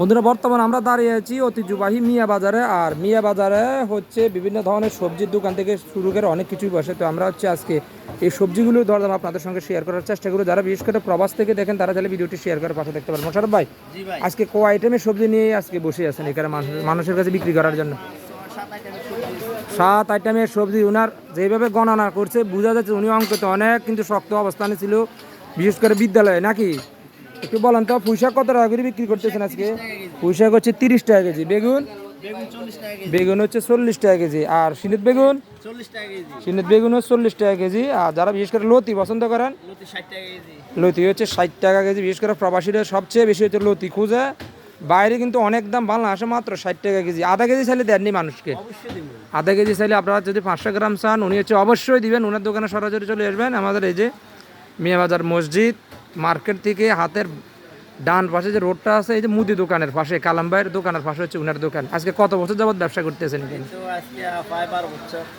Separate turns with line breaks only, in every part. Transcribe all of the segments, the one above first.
বন্ধুরা বর্তমানে আমরা দাঁড়িয়ে আছি ঐতিহ্যবাহী মিয়া বাজারে। আর মিয়া বাজারে হচ্ছে বিভিন্ন ধরনের সবজির দোকান থেকে শুরু করে অনেক কিছুই বসে। তো আমরা হচ্ছে আজকে এই সবজিগুলো দরদাম আপনাদের সঙ্গে শেয়ার করার চেষ্টা করি যারা বিশেষ করে প্রবাস থেকে দেখেন তারা তাহলে ভিডিওটি শেয়ার করে পাশে দেখতে পারেন মোশারফ ভাই আজকে কো আইটেমের সবজি নিয়ে আজকে বসে আছেন এখানে মানুষ- মানুষের কাছে বিক্রি করার জন্য?
সাত আইটেমের সবজি।
সাত আইটেমের সবজি উনার যেভাবে গণনা করছে বোঝা যাচ্ছে উনি অঙ্কতে অনেক কিন্তু শক্ত অবস্থানে ছিল বিশেষ করে বিদ্যালয়ে নাকি? একটু বলেন তো, পুঁইশাক কত টাকা করে বিক্রি করতেছেন আজকে? পুঁইশাক হচ্ছে তিরিশ টাকা কেজি। বেগুন?
বেগুন
হচ্ছে চল্লিশ টাকা কেজি। আর সিনিত বেগুন? সিনিত বেগুন হচ্ছে চল্লিশ টাকা কেজি। আর যারা বিশেষ করে লতি পছন্দ করেন,
লতি
হচ্ছে ষাট টাকা কেজি। বিশেষ করে প্রবাসীরা সবচেয়ে বেশি হচ্ছে লতি খুঁজে বাইরে কিন্তু অনেক দাম ভালো আসে মাত্র ষাট টাকা কেজি। আধা কেজি চাইলে দেননি মানুষকে। আধা কেজি চাইলে আপনারা যদি পাঁচশো গ্রাম চান, উনি হচ্ছে অবশ্যই দিবেন। ওনার দোকানে সরাসরি চলে আসবেন। আমাদের এই যে মিয়াবাজার মসজিদ মার্কেট থেকে হাতের ডান পাশে যে রোডটা আছে এই যে মুদি দোকানের পাশে কালামবাইয়ের দোকানের পাশে হচ্ছে উনার দোকান। আজকে কত বছর যাবত ব্যবসা করতেছেন এখানে?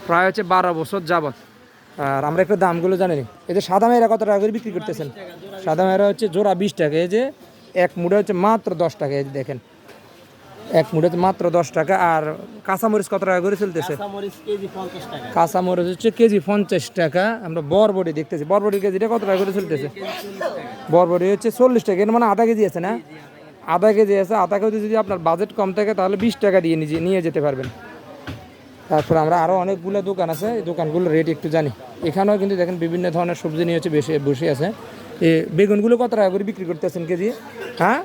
প্রায়
হচ্ছে বারো বছর যাবত আর আমরা একটু দামগুলো জানি। না। এই যে সাদা মেয়েরা কত টাকা করে বিক্রি করতেছেন? সাদা মেয়েরা হচ্ছে জোড়া বিশ টাকা। এই যে এক মুড়ে হচ্ছে মাত্র দশ টাকা এই যে দেখেন। এক মুড়ে মাত্র দশ টাকা আর কাঁচামরিচ কত টাকা করে চলতেছে?
কাঁচামরিচ
হচ্ছে কেজি পঞ্চাশ টাকা আমরা বরবটি দেখতেছি। বরবটি কেজিটা কত টাকা করে চলতেছে? বরবটি হচ্ছে চল্লিশ টাকা এর মানে আধা কেজি আছে না? আধা কেজি। আছে আধা কেজি যদি আপনার বাজেট কম থাকে তাহলে বিশ টাকা দিয়ে নিজে নিয়ে যেতে পারবেন। তারপর আমরা আরও অনেকগুলো দোকান আছে এই দোকানগুলো রেট একটু জানি। এখানেও কিন্তু দেখেন বিভিন্ন ধরনের সবজি নিয়ে হচ্ছে বেশি বসে আছে। এই বেগুনগুলো কত টাকা করে বিক্রি করতেছেন কেজি? হ্যাঁ?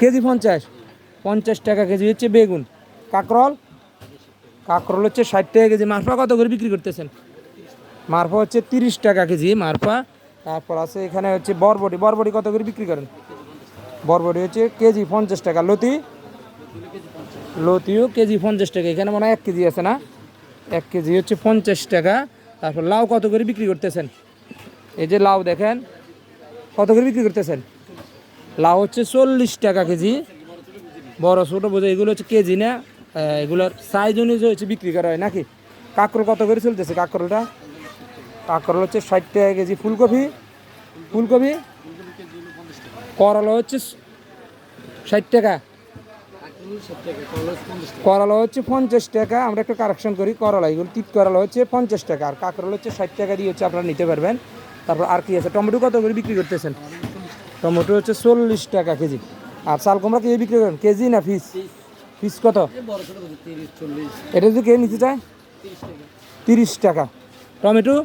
কেজি পঞ্চাশ। পঞ্চাশ টাকা কেজি হচ্ছে বেগুন। কাকরল? কাকরল হচ্ছে ষাট টাকা কেজি। মারফা কত করে বিক্রি করতেছেন? মারফা হচ্ছে তিরিশ টাকা কেজি মারফা। তারপর আছে এখানে হচ্ছে বরবটি। বরবটি কত করে বিক্রি করেন? বরবটি হচ্ছে কেজি পঞ্চাশ টাকা। লতি? লতিও কেজি পঞ্চাশ টাকা। এখানে মনে হয় এক কেজি আছে না? এক কেজি হচ্ছে পঞ্চাশ টাকা। তারপর লাউ কত করে বিক্রি করতেছেন? এই যে লাউ দেখেন, কত করে বিক্রি করতেছেন? লাউ হচ্ছে চল্লিশ টাকা কেজি। বড়, ছোটো বোঝা, এগুলো হচ্ছে কেজি না? এগুলোর সাইজ অনুযায়ী হচ্ছে বিক্রি করা হয় নাকি? কাঁকরোল কত করে চলতেছে কাঁকরোলটা? কাঁকরোল হচ্ছে ষাট টাকা কেজি। ফুলকপি? ফুলকপি? করলা হচ্ছে ষাট টাকা। করলা হচ্ছে পঞ্চাশ টাকা। আমরা একটু কারেকশন করি। করলা, এগুলো তিত করলা হচ্ছে পঞ্চাশ টাকা। আর কাঁকরোল হচ্ছে ষাট টাকা দিয়ে হচ্ছে আপনারা নিতে পারবেন। তারপর আর কি আছে? টমেটো কত করে বিক্রি করতেছেন? টমেটো হচ্ছে চল্লিশ টাকা কেজি। আর চাল কুমড়া কেজি বিক্রি করেন? কেজি না ফিস ফিস কত? এটা যদি কে নিতে চায়?
তিরিশ টাকা।
তিরিশ টাকা। টমেটো?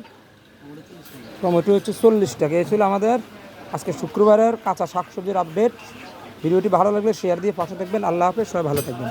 টমেটো হচ্ছে চল্লিশ টাকা। এই ছিল আমাদের আজকে শুক্রবারের কাঁচা শাকসবজির আপডেট ভিডিওটি ভালো লাগলে শেয়ার দিয়ে পাশে থাকবেন। আল্লাহ হাফেজ সবাই ভালো থাকবেন।